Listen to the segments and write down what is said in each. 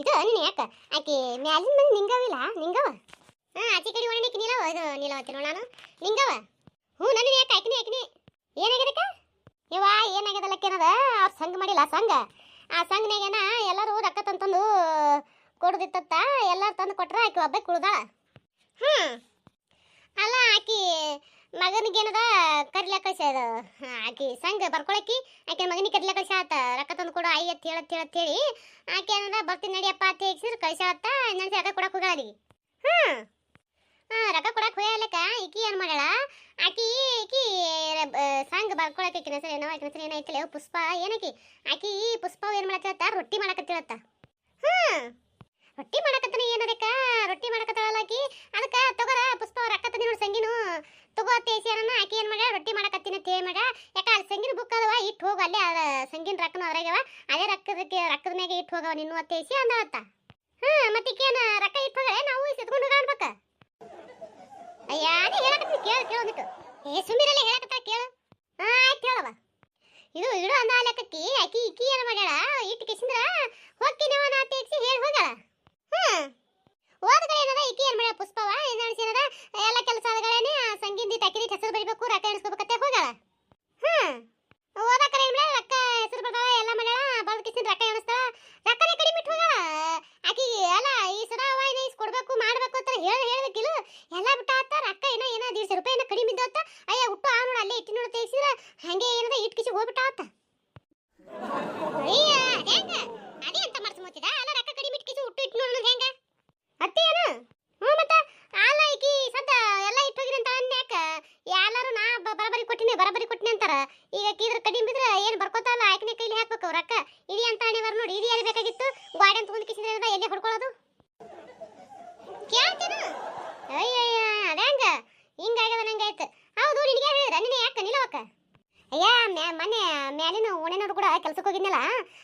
ಇದು ನೀನು ಯಾಕ? ಆಕೆ ಮ್ಯಾಲಿನ ಮನೆ ನಿಂಗವಿಲ್ಲ? ನಿಂಗವ? ಹಾ, ಆಚೆ ಕಡೆ ಒಣನಿಕ್ಕೆ ನಿಲವ? ಇದು ನಿಲವತ್ತಿ ನೋಡ ನಾನು. ನಿಂಗವ? ಹ್ಞೂ ನನ್ನ ಯಾಕೆ? ಆಕಿನಿ ಆಕಿನಿ. ಏನಾಗ್ಯದಕ್ಕ? ಇವ ಏನಾಗ್ಯದಲ್ಲಕ್ಕೇನದ ಅವ್ರು ಸಂಘ ಮಾಡಿಲ್ಲ ಸಂಘ. ಆ ಸಂಘನಾಗೇನ ಎಲ್ಲರೂ ರೊಕ್ಕ ತಂತಂದು ಕೊಡ್ದಿತ್ತ ಎಲ್ಲರೂ ತಂದು ಕೊಟ್ರೆ ಆಕೆ ಒಬ್ಬ ಕುಳ್ದ ಹ್ಞೂ. ಅಲ್ಲ, ಆಕಿ ಮಗನಿಗೇನದ ಕರಿಲಾಕ ಕಳ್ಸ್ಯಾದ ಆಕಿ ಸಂಘ ಬರ್ಕೊಳಕಿ ಆಕೆ ಮಗನಿಗೆ ಕರಿಲ ಕಳಿಸ ಆತ, ರೊಕ್ಕ ತಂದು ಐ ಅಂತ ಹೇಳತ್ ಹೇಳತ್ ಹೇಳಿ. ಆಕೆ ಏನದ, ಬರ್ತೀನಿ ನಡಿಯಪ್ಪ ಅಂತ ಹೇಗಿಸಿದ್ರೆ ಕಳ್ಸಾತ ನನ್ನ ರೊಕ್ಕ ಕೊಡಕ್ಕೆ ಹೋಗಳ ಅಲ್ಲಿಗೆ ಹ್ಞೂ ಹಾಂ, ರೊಕ್ಕ ಕೊಡಕ್ಕೆ ಹೋಯಲಕ್ಕ ಈಕಿ ಏನು ಮಾಡ್ಯಾಳ? ಆಕಿ, ಈಕಿ ಸಾಂಗ್ ಬರ್ಕೊಳಕ್ಕೆ ಆಕಿನ ಹೆಸರು ಏನೋ ಆಕಿನ ಹೆಸರು ಏನೈತಿಲ್ಲ ಪುಷ್ಪ, ಏನಕಿ? ಆಕಿ ಪುಷ್ಪ ಏನು ಮಾಡಕತ್ತ ರೊಟ್ಟಿ ಮಾಡಕತ್ತಿರತ್ತ ಹಾಂ. ರೊಟ್ಟಿ ಮಾಡಕತ್ತನ ಏನದಕ್ಕ ರೊಟ್ಟಿ ಮಾಡಕತ್ತಾಳಲ್ಲ ಆಕಿ. ಅದಕ್ಕೆ ತಗೋರ, ಪುಷ್ಪ ರೊಕ್ಕ ತಂದಿ ನೋಡಿ ಸಂಗಿನು. ತಗೋ ತೇಸಿಯರನ್ನ ಆಕೆ ಏನು ಮಾಡ್ಯಾಳ? ರೊಟ್ಟಿ ಮಾಡಕತ್ತಿನ ತೇ ಮಾಡ್ಯಾಳ ಯಾಕ, ಅಲ್ಲಿ ಸಂಗಿನ ಬುಕ್ ಅದವ ಇಟ್ಟು ಹೋಗು, ಅಲ್ಲೇ ಸಂಗಿನ ರೊಕ್ಕನ ಅದ್ರಾಗವ ಅದೇ ರೊಕ್ಕದಕ್ಕೆ, ರೊಕ್ಕದ ಮ್ಯಾಗೆ ಇಟ್ಟು ಹೋಗವ ನಿನ್ನು ಅತ್ತೇಸಿ ಅಂದವತ್ತ ಮತ್ತೆ ಮತ್ತಿಕೇನ ರೊಕ್ಕ ಇಟ್ಟು ಹೋಗಳೆ? ನಾವು ಸಿದ್ಕೊಂಡು ಹೋಗಾಡ್ಬೇಕ. ಅಯ್ಯ, ಅದೇ ಹೇಳಕತ್ತಿ, ಕೇಳು ಕೇಳು ಅಂದಿಟ್ಟು ಏ ಸುಮಿರಲ್ಲೇ ಹೇಳಕತ್ತ ಕೇಳು. ಹಾಂ, ಆಯ್ತು ಹೇಳವ ಇದು ಇಡು ಅಂದ ಲೆಕ್ಕಕ್ಕಿ ಆಕಿ, ಈಕಿ ಏನು ಮಾಡ್ಯಾಳ? ಇಟ್ಟು ಕಿಸಿಂದ್ರ ಹೋಗ್ತೀನಿ ನಾ ತೇಸಿ ಹೇಳಿ ಹೋಗ್ಯಾಳ. ಹ್ಮ್. ಹೋದ ಕಡೆ ಏನದ ಇಕ್ಕಿ ಏನು ಮಾಡ್ಯಾಳ ಪುಷ್ಪವ ಏನ್ ಏನದ, ಎಲ್ಲ ಕೆಲಸ ಆದಗಳೇನೆ ಸಂಗೀತ ತಕಿರಿ ಹೆಸರು ಬರಿಬೇಕು, ರೊಕ್ಕ ಎಣಿಸ್ಕೋಬೇಕತ್ತೆ ಹೋಗ್ಯಾಳ. ಹ್ಮ್. ಹೋದ ಕಡೆ ಏನ್ ಮಾಡ್ಯಾಳ, ರೊಕ್ಕ ಹೆಸರು ಬರ್ತಾಳ ಎಲ್ಲ ಮಾಡ್ಯಾಳ ಬರ್ದ ಕಿಸಿನ ರೊಕ್ಕ ಎಣಿಸ್ತಾಳ. ರೊಕ್ಕನೇ ಕಡಿಮೆ ಇಟ್ಟು ಹೋಗ್ಯಾಳ. ಆಕಿ, ಅಲ್ಲ, ಈ ಸಲ ಅವ ಇಸ್ ಕೊಡ್ಬೇಕು, ಮಾಡ್ಬೇಕು ಅಂತ ಹೇಳಿ, ಹೇಳ್ಬೇಕಿಲ್ಲ. ಎಲ್ಲ ಬಿಟ್ಟ ಆತ, ರೊಕ್ಕ ಏನೋ ಏನ ದೀಡ್ಸ ರೂಪಾಯಿ ಏನ ಕಡಿಮೆ ಇದ್ದಾವತ್ತ ಅಯ್ಯ, ಹುಟ್ಟು ಆ ನೋಡ ಅಲ್ಲೇ ಇಟ್ಟು ನೋಡಿ ತೆಗಿಸಿದ್ರ, ಹಂಗೆ ಏನದ ಇಟ್ಟು ಕಿಸಿ ಹೋಗ್ಬಿಟ್ಟ ಆತ. ಅಯ್ಯ, ಹೆಂಗ? ಅದೇ ಅಂತ ಮಾಡ್ಸ್ಮೋತಿದ ಅಲ್ಲ, ರೊಕ್ಕ ಕಡಿಮೆ ಇಟ್ಟು ಕಿಸಿ ಹುಟ್ಟು ಇಟ್ಟು ನೋಡೋದು ಹೆಂಗ? ಅತ್ತೆ ಏನು ಹ್ಞೂ ಮತ್ತೆ ಅಲ್ಲ ಈಕಿ ಸದ್ದ ಎಲ್ಲ ಇಟ್ಟು ಹೋಗಿರಿ ಅಂತ ಅನ್ಯಾಕ ಎಲ್ಲರೂ ನಾ ಬರಬರಿ ಕೊಟ್ಟಿನಿ ಬರಬರಿ ಕೊಟ್ಟಿನಿ ಅಂತಾರ. ಈಗ ಇದ್ರ ಕಡಿಮೆ ಬಿದ್ರೆ ಏನು ಬರ್ಕೋತಾವಲ್ಲ ಆಯ್ಕನೇ ಕೈಲಿ ಹಾಕ್ಬೇಕು ರೊಕ್ಕ ಇಡಿ ಅಂತ ನೋಡಿ, ಇಡಿ ಎಲ್ಲಿ ಬೇಕಾಗಿತ್ತು? ಗಾಡಿ ಅಂತ ಒಂದು ಕಿಸಿದ್ರೆ ಎಲ್ಲಿ ಹೊಡ್ಕೊಳ್ಳೋದು ಅಯ್ಯಯ್ಯ ಅದಂಗ ಹಿಂಗಾಗ್ಯದ ನಂಗಾಯ್ತು ಹೌದು, ನಿನಗೆ ಹೇಳಿದ್ರ? ನಿನ್ನ ಯಾಕೆ ನಿಲ್ಲವಕ್ಕ ಅಯ್ಯ ಮೊನ್ನೆ ಮ್ಯಾಲಿನ ಓಣೆನವ್ರು ಕೂಡ ಕೆಲ್ಸಕ್ಕೆ ಹೋಗಿದ್ನಲ್ಲ.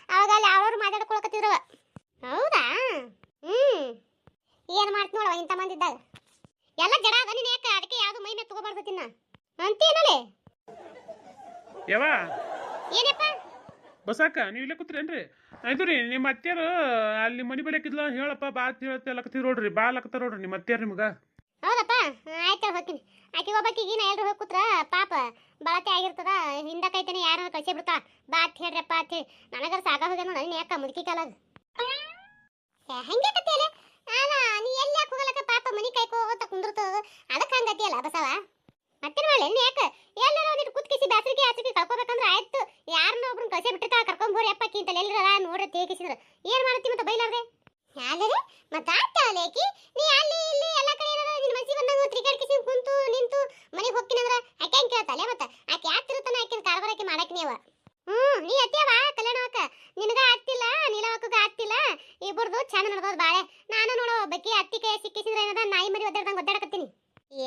ಅವಾಗ ಅಲ್ಲಿ ಅವ್ರವ್ರು ಮಾತಾಡ್ಕೊಳಕತ್ತಿದ್ರವ ಹೌದಾ ಹ್ಮ್ ಏನು ಮಾಡ್ತ ನೋಡವ ಇಂತ ಮಂದಿದ್ದಾಗ ಎಲ್ಲ ಜಡ ಅದ ನೀನು ಯಾಕೆ ಅದಕ್ಕೆ ಯಾವುದು ಮೈ ಮೇಲೆ ತಗೋಬಾರ್ದು ತಿನ್ನ. ಅಂತೀನಲ್ಲೇ ಯಾವ ಏನಪ್ಪ? ಬಸಾಕ ನೀವು ಇಲ್ಲೇ ಕೂತ್ರೇನ್ರಿ ಆಯ್ತು ರೀ ನಿಮ್ಮ ಅತ್ತೆಯರು ಅಲ್ಲಿ ಮನಿ ಬೆಳಕಿದ್ಲ ಹೇಳಪ್ಪ ಬಾ ಅಂತ ಲಕ್ತಿ ನೋಡ್ರಿ ಬಾ ಲಕ್ತ ನೋಡ್ರಿ ನಿಮ್ಮ ಅತ್ತೆಯರು ನಿಮ್ಗೆ. ಹೌದಪ್ಪ? ಆಯ್ತು ಹೋಗ್ತೀನಿ. ಆಕಿ ಒಬ್ಬಾಕಿಗೆ ನಾ ಎಲ್ರು ಹೋಗಿ ಕೂತ್ರ ಪಾಪ ಬಳತೆ ಆಗಿರ್ತದ ಹಿಂದ ಕೈತೇನೆ ಯಾರು ಕಳ್ಸಿ ಬಿಡ್ತಾ. ಬಾ ಅಂತ ಹೇಳ್ರಪ್ಪ ಅಂತ ಹೇಳಿ. ನನಗರ ಸಾಕ ಹೋಗ್ಯಾನ ನೋಡಿ ಯಾಕ ಮುದುಕಿ ಕಾಲಾಗ? ಹಂಗೆ ಕತ್ತಿಯಲ್ಲ ಅಲ್ಲ ನೀ ಎಲ್ಲಿ ಯಾಕೆ ಹೋಗಲಕ್ಕ ಪಾಪ ಮನಿ ಕಾಯ್ಕೋತ ಕುಂದಿರ್ತದ ಅದಕ್ಕೆ ಹಂಗತಿಯಲ್ಲ ಬಸವ ಮತ್ತೇನು ಮಾಡಲಿ ನೀ ಯಾಕೆ ಎಲ್ಲಾರ ಒಂದಿಟ್ಟು ಕುತ್ಕಿಸಿ ಬ್ಯಾಸರಿಗೆ ಆಚರಿಗೆ ಕಳ್ಕೊಬೇಕಂದ್ರೆ ಆಯ್ತು ಯಾರನ್ನ ಒಬ್ರನ್ನ ಕಳ್ಸಿ ಬಿಟ್ಟಿರ್ತಾಳ ಕರ್ಕೊಂಬೋರಿ ಅಪ್ಪ ಅಂತ ಎಲ್ಲರ ನೋಡ್ರಿ ತೇಗಿಸಿದ್ರ ಮತ್ತೆ ಬೈಲಾರ್ದೆ? ಅಲ್ಲದೆ ಮತ್ತೆ ಆಕಿ ನೀ ಅಲ್ಲಿ ಇಲ್ಲಿ ಎಲ್ಲ ಕಡೆ ನಿನ್ನ ಮನ್ಸಿಗೆ ಬಂದಂಗ ತಿರುಗಾಡ್ಕಿಸಿ ಕುಂತು ನಿಂತು ಮನೆಗೆ ಹೋಗ್ತೀನಂದ್ರ ಆಕೆ ಹೆಂಗ್ ಕೇಳ್ತಾಳೆ ಮತ್ತೆ? ಆಕೆ ಆಕಿನ ಕಾರ್ಬಾರ ಆಕೆ ಮಾಡಕ್ ನೀವ. ಹ್ಮ್, ನೀ ಅತ್ಯವ ಕಲ್ಯಾಣವಕ್ಕ ನಿನಗ ಆಗ್ತಿಲ್ಲ ನೀಲವಕ್ಕಗ ಆಗ್ತಿಲ್ಲ ಇಬ್ಬರದು ಚಂದ ನಡ್ದೋದ್ ಬಾಳೆ. ನಾನು ನೋಡೋ, ಬಕ್ಕಿ ಅತ್ತಿ ಕೈ ಸಿಕ್ಕಿಸಿದ್ರೆ ಏನದ ನಾಯಿ ಮರಿ ಒದ್ದಾಡ್ದಂಗ ಒದ್ದಾಡಕತ್ತೀನಿ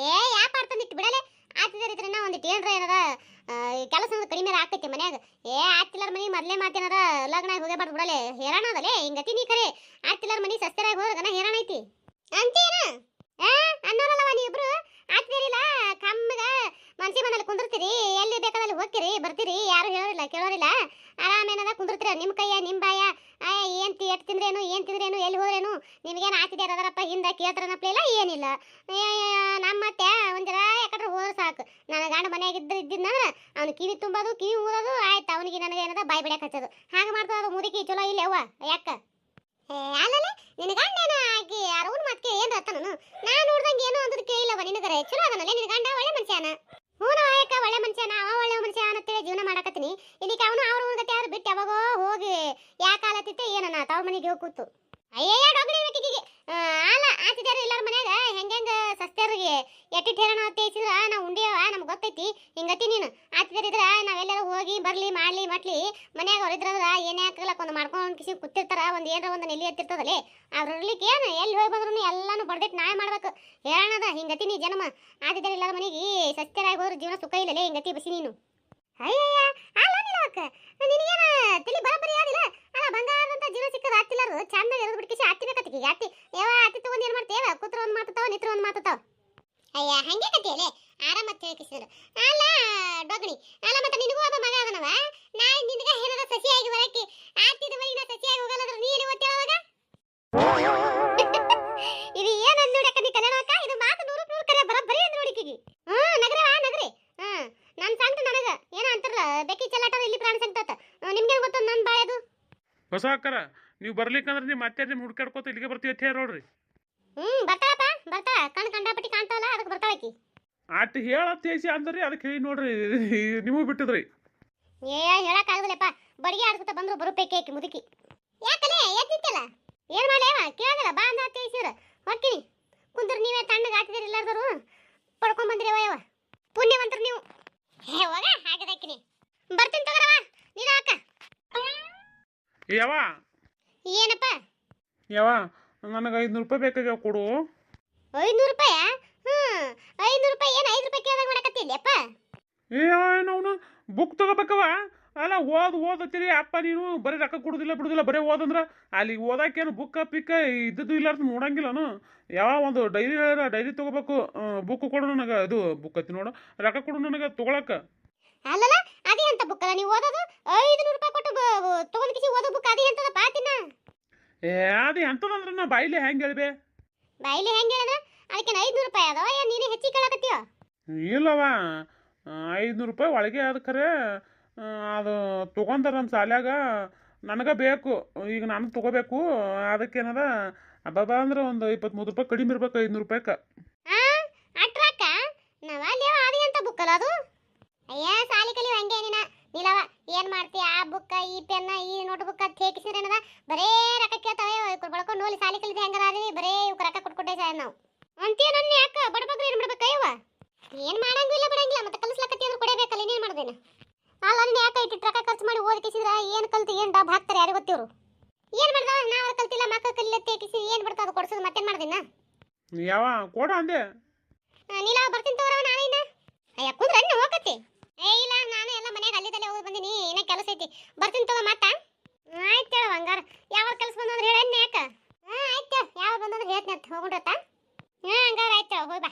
ಏ ಯಾ ಪಾಡ್ತಂದಿಟ್ಟು ಬಿಡಲೆ ಆತಿದ್ರಿದ್ರನ್ನ ಒಂದಿಟ್ಟು ಏನ್ರ ಏನದ ಕೆಲಸ ಕಡಿಮೆ ಆಕೈತಿ ಮನ್ಯಾಗ ಏ ಆತಿಲ್ಲರ ಮನಿ ಮೊದ್ಲೇ ಲಗ್ನ ಹೋಗಬಾರ್ದು ಬಿಡಲೆ. ಹೇರಾಣ ಅದಲೇ ಹಿಂಗತಿ ನೀ ಕರೆ. ಆತಿಲ್ಲರ ಮನಿ ಸಸ್ತೆರಾಗಿ ಹೋದ್ರಗನ ಹೇರಾಣ ಐತಿ. ಅಂತೀನ ಆ? ಅನ್ನೋರಲ್ಲವ ನೀ ಇಬ್ರು? ಆತ್ಮೇರಿಲ್ಲ ಕಮ್ಮಗ ಮನ್ಸಿ ಮನೇಲಿ ಕುಂದಿರ್ತೀರಿ. ಎಲ್ಲಿ ಬೇಕಾದಲ್ಲಿ ಹೋಗ್ತೀರಿ, ಬರ್ತೀರಿ. ಯಾರು ಹೇಳೋರಿಲ್ಲ, ಕೇಳೋರಿಲ್ಲ. ಆರಾಮೇನದ ಕುಂದಿರ್ತೀರ? ನಿಮ್ಮ ಕೈಯ ನಿಮ್ಮ ಬಾಯ. ಏನ್ ಎಟ್ ತಿಂದ್ರೇನು, ಏನ್ ತಿಂದ್ರೇನು, ಎಲ್ಲಿ ಹೋದ್ರೇನು? ನಿಮಗೇನು ಆತಿದ್ಯಾರ ಅದರಪ್ಪ, ಹಿಂದೆ ಕೇಳ್ತಾರನಪ್ಲಿಲ್ಲ ಏನಿಲ್ಲ. ನಮ್ಮ ಅತ್ತೆ ಒಂದಿರ ಯಾಕಂದ್ರೆ ಹೋದ್ರೆ ಸಾಕು. ನನ್ನ ಗಂಡ ಮನೆಯಾಗಿದ್ದ ಇದ್ದಿದ್ದಂದ್ರೆ ಅವ್ನು ಕಿವಿ ತುಂಬೋದು, ಕಿವಿ ಊರೋದು ಅವನಿಗೆ ನನಗೆ ಏನದ ಬಾಯಿ ಬಿಡಕ್ಕೆ ಹಚ್ಚೋದು. ಹಾಗೆ ಮಾಡ್ತದ ಅದು ಮುದುಕಿ. ಚಲೋ ಇಲ್ಲ ಅವ್ವ. ಯಾಕ? ಅಲ್ಲಲ್ಲ, ನಿನ್ನ ಗಂಡನ ಆಗಿ ಅರವನ್ ಮತ್ತೆ ಏನ್ ನಾನು ನಾ ನೋಡ್ದಂಗೆ ಏನೋ ಅಂದದ್ ಕೇಳಿಲ್ಲವ ನಿನಗರೆ ಚಲೋ ಅದನಲ್ಲ, ನಿನ್ನ ಗಂಡ ಒಳ್ಳೆ ಮನುಷ್ಯನ. ಹ್ಞೂ ಯಾಕ ಒಳ್ಳೆ ಮನುಷ್ಯನ? ಅವ ಒಳ್ಳೆ ಮನುಷ್ಯ ಅಂತೇಳಿ ಜೀವನ ಮಾಡಕತ್ತೀನಿ. ಇದಕ್ಕೆ ಅವನು ಅವ್ರ ಗತೆ ಯಾರು ಬಿಟ್ಟು ಯಾವಾಗೋ ಹೋಗಿ ಯಾಕೆ ಆಲತ್ತಿತ್ತೆ ಏನನ ತಾವ ಮನೆಗೆ ಹೋಗಿ ಕೂತು. ಅಯ್ಯಯ್ಯ ಡೊಗ್ಳಿ ಬೇಕಿಗೆ ಅಲ್ಲ ಆತಿದಾರ ಎಲ್ಲರ ಮನ್ಯಾಗ? ಸಸ್ತ್ಯರಿಗೆ ಎಟ್ಟಿಟ್ಟು ಹೇಳೋಣ ತೇಸಿದ್ರ ನಾವು ಉಂಡಿಯವ, ನಮ್ಗೆ ಗೊತ್ತೈತಿ. ಹಿಂಗತಿ ನೀನು. ಆತಿದಾರಿದ್ರ ನಾವೆಲ್ಲರೂ ಹೋಗಿ ಬರಲಿ, ಮಾಡ್ಲಿ, ಮಟ್ಲಿ. ಮನ್ಯಾಗ ಅವ್ರಿದ್ರದ ಏನೇ ಹಾಕಲಕ್ಕ ಒಂದು ಮಾಡ್ಕೊಂಡು ಕಿಸಿ ಕೂತಿರ್ತಾರ, ಒಂದು ಏನಾರ ಒಂದು ನೆಲಿ ಎತ್ತಿರ್ತದಲ್ಲೇ. ಅವ್ರಲ್ಲಿ ಏನು, ಎಲ್ಲಿ ಹೋಗಿ ಬಂದ್ರು ಎಲ್ಲಾನು ಬಡ್ದಿಟ್ಟು ನಾಳೆ ಮಾಡ್ಬೇಕು. ಹೇಳೋಣದ, ಹಿಂಗತಿ ನೀ ಜನ್ಮ. ಆತಿದ್ರೆ ಎಲ್ಲರ ಮನೆಗೆ ಸಸ್ಯರಾಗಿ ಹೋದ್ರೆ ಜೀವನ ಸುಖ ಇಲ್ಲಲೇ, ಹಿಂಗತಿ ಬಸಿ ನೀನು. ಅಯ್ಯಯ್ಯ, ಅಲ್ಲ ನಿಲ್ಲವಕ್ಕ ನಿನಗೇನ ತಿಳಿ ಬರಬರಿ ಅಲ್ಲ ಬಂಗಾರದಂತ ಜೀವನ ಸಿಕ್ಕದ ಹತ್ತಿಲಾರು ಚಂದಾಗ ಇರೋದು ಬಿಟ್ಕಿಸಿ ಹತ್ತಿ ಬೇಕತ್ತಿಗೆ ಹತ್ತಿ ಯಾವ ಹತ್ತಿ ತಗೊಂಡು ಏನು ಮಾಡ್ತೇವ ಕೂತ್ರ ನಿತ್ರ ಒಂದು ಮಾತಾವ ಅಯ್ಯಾ, ಹಂಗೆ ಕತ್ತಿಯಲೆ ಆರಾಮ ಅಲ್ಲ ಡೊಗಣಿ ಅಲ್ಲ, ಮತ್ತೆ ನಿನಗೂ ಒಬ್ಬ ಮಗ ನಾ ನಿನಗೆ ಹೇಳದ ಸಸಿಯಾಗಿ ಬರಕ್ಕೆ ಆತಿದ ಮನೆಗೆ ಸಸಿಯಾಗಿ ಹೋಗಲ್ಲದ್ರ ನೀನು ಒತ್ತೇಳವಾಗ ಇದು ಏನು ಅಂದುಡಕ್ಕ ನೀ ಇದು ಮಾತು ಬಸವಾಕರ ನೀವು ಬರ್ಲಿಕ್ಕಂದ್ರೆ ನಿಮ್ಮ ಮತ್ತೆ ನಿಮ್ಮ ಹುಡ್ಕಾಡ್ಕೋತ ಇಲ್ಲಿಗೆ ಬರ್ತೀವಿ ಅಂತ ಹೇಳಿ ನೋಡ್ರಿ. ಹ್ಮ್ ಬರ್ತಾಳಪ್ಪ ಬರ್ತಾಳ. ಕಣ್ ಕಂಡಾಪಟ್ಟಿ ಕಾಣ್ತಾವಲ್ಲ ಅದಕ್ಕೆ ಬರ್ತಾಳಕಿ ಆಟ ಹೇಳತ್ ತೇಸಿ ಅಂದ್ರೆ ಅದಕ್ಕೆ ಹೇಳಿ ನೋಡ್ರಿ ನಿಮಗೂ ಬಿಟ್ಟಿದ್ರಿ. ಏ ಹೇಳಕ್ ಆಗದಲ್ಲಪ್ಪ. ಬಡಿಗೆ ಆಡ್ಕೊತ ಬಂದ್ರು ಬರುಪೇಕೆ ಆಕಿ ಮುದುಕಿ. ಯಾಕಲೇ ಎದ್ದಿತ್ತಲ್ಲ? ಏನು ಮಾಡ್ಯಾವ ಕೇಳಲ್ಲ ಬಾ ಅಂತ ತಿಳಿಸಿದ್ರ ಹೊಕ್ಕಿನಿ ಕುಂದ್ರ ನೀವೇ ತಣ್ಣಗೆ ಹಾಕಿದಿರಿ ಎಲ್ಲಾರ್ದರು ಪಡ್ಕೊಂಡ್ ಬಂದ್ರಿ ಯಾವ ಪುಣ್ಯವಂತರು ನೀವು ಹೇ ಹೋಗ ಹಾಕದಾಕಿನಿ ಬರ್ತೀನಿ ತಗೋರವ ನೀನು ಹಾಕ ಯಾವ ಏನಪ್ಪ? ಯಾವ ನನಗೆ ಐದುನೂರು ರೂಪಾಯಿ ಬೇಕಾಗ್ಯಾವ ಕೊಡು. ಐನೂರು ರೂಪಾಯ? ಹ್ಞೂ ರೂಪಾಯಿ ಏನು ಐದು ರೂಪಾಯಿ ಕೇಳಿದಾಗ ಮಾಡಕತ್ತಿಲ್ಲಪ್ಪ ಏ ಅವನು? ಬುಕ್ ತಗೋಬೇಕವ ಅಲ್ಲ ಓದ್ ಓದತ್ತೀರಿ ಅಪ್ಪ ನೀನು ಬರೀ ರೊಕ್ಕ ಕೊಡುದಿಲ್ಲ ಬಿಡುದಿಲ್ಲ ಬರೀ ಓದಂದ್ರ ಅಲ್ಲಿ ಓದಾಕೇನು ಬುಕ್ ಪಿಕ್ಕ ಇದ್ದದ್ದು ಇಲ್ಲ ಅಂತ ನೋಡಂಗಿಲ್ಲನು ಯಾವ ಒಂದು ಡೈರಿ ಹೇಳ ಡೈರಿ ತಗೋಬೇಕು. ಬುಕ್ ಕೊಡು ನನಗೆ ಇದು ಬುಕ್ ಐತಿ ನೋಡು. ರೊಕ್ಕ ಕೊಡು ನನಗೆ ತಗೊಳಕ್ಕೆ ಅಲ್ಲಲ್ಲ ಅಂತ ಬುಕ್ ಅಲ್ಲ? ನೀವು ಓದೋದು? ಐದುನೂರು ರೂಪಾಯಿ ಕೊಟ್ಟು ತೊಗೊಂಡ್ ಕಿಸಿ ಓದೋ ಬುಕ್ ಅದೇ ಅಂತದ ಪಾತಿನ ಏ ಅದು ಎಂತದಂದ್ರೆ ನಾ ಬಾಯಿಲೆ ಹೆಂಗೆ ಹೇಳ್ಬೆ? ಬಾಯಿಲಿ ಹೆಂಗೆ ಹೇಳಿದ್ರೆ? ಅದಕ್ಕೆ ಐದುನೂರು ರೂಪಾಯಿ ಅದಾವ? ಏನು ನೀನೇ ಹೆಚ್ಚಿಗೆ ಕೇಳಕತ್ತೀಯ? ಇಲ್ಲವ ಐದುನೂರು ರೂಪಾಯಿ ಒಳಗೆ ಅದು ಖರೆ ಅದು ತೊಗೊಂತಾರ ನಮ್ಮ ಶಾಲ್ಯಾಗ ನನಗೆ ಬೇಕು. ಈಗ ನಾನು ತೊಗೋಬೇಕು. ಅದಕ್ಕೇನದ? ಅಬ್ಬಬ್ಬ ಅಂದ್ರೆ ಒಂದು ಇಪ್ಪತ್ತ್ಮೂರು ರೂಪಾಯಿ ಕಡಿಮೆ ಇರ್ಬೇಕು ಐದುನೂರು ರೂಪಾಯಿಗೆ ಆ ಅಟ್ರಾಕ? ನಾವಲ್ಲಿ ಅದೇ ಅಂತ ಬುಕ್ ಅಲ್ಲ ಅದು? ಅಯ್ಯ ಸಾಲಿ ಹೆಂಗೆ ಹಂಗೆ ನಿಲವ ಏನ್ ಮಾಡ್ತಿ ಆ ಬುಕ್ಕ ಈ ಪೆನ್ನ ಈ ನೋಟ್ ಬುಕ್ ಅಂತ ಹೇಗಿಸಿದ್ರೆ ಏನದ? ಬರೇ ರೊಕ್ಕ ಕೇಳ್ತಾವೆ. ಬಳ್ಕೊಂಡು ಹೋಲಿ ಸಾಲಿ ಕಲಿದ್ರೆ ಹೆಂಗಾರ ರೀ ಬರೇ ಇವ್ಕ ರೊಕ್ಕ ಕೊಟ್ಕೊಟ್ಟೆ ಸರ್ ನಾವು. ಅಂತೀಯ ನನ್ನ ಯಾಕ? ಏನು ಏನ್ ಮಾಡ್ಬೇಕಯ್ಯವ ಏನ್ ಮಾಡಂಗಿಲ್ಲ ಬಿಡಂಗಿಲ್ಲ. ಮತ್ತೆ ಕಲಿಸ್ಲಕತ್ತಿ ಅಂದ್ರೆ ಕೊಡಬೇಕಲ್ಲ ಇನ್ನೇನ್ ಮಾಡ್ದೇನ? ಅಲ್ಲ ಅನ್ನ ಯಾಕ ಇಟ್ಟು ರೊಕ್ಕ ಖರ್ಚು ಮಾಡಿ ಓದಕಿಸಿದ್ರ ಏನ್ ಕಲ್ತು ಏನ್ ಡಬ್ ಹಾಕ್ತಾರೆ ಯಾರು ಗೊತ್ತಿವ್ರು? ಏನ್ ಮಾಡ್ದಾವ ನಾವ್ ಕಲ್ತಿಲ್ಲ ಮಕ್ಕಳು ಕಲಿಲತ್ತೆ ಕಿಸಿ ಏನ್ ಬಿಡ್ತಾವ ಅದು ಕೊಡ್ಸೋದು ಮತ್ತೇನ್ ಮಾಡ್ದಿನ? ಯಾವ? ಕೊಡ ಅಂದೆ. ನೀಲ ಬರ್ತೀನಿ ತಗೋರವ ನಾನಿನ್ನ ಅಯ್ಯ ಕುಂದ್ರಣ್ಣ ಹೋಗತ್ತೆ. ಏ ಇಲ್ಲ ಅಲ್ಲಿದಲ್ಲೇ ಹೋಗಿ ಬಂದಿನಿ ಏನ ಕೆಲಸ ಐತಿ. ಬರ್ತೀನಿ ತಗೋ ಮತ್ತ. ಆಯ್ತು ಹೇಳ ಹಂಗಾರ. ಯಾವಾಗ ಕೆಲಸ ಬಂದಂದ್ರೆ ಹೇಳಣ್ಣ ಯಾಕ? ಹಾ ಆಯ್ತು ಯಾವ ಬಂದಂದ್ರೆ ಹೇಳ್ತೀನಿ ಅಂತ ಹೋಗ್ಬಿಡ್ರತ್ತ ಹಾ ಹಂಗಾರ ಆಯ್ತು ಹೇಳು ಹೋಗಿ ಬಾ.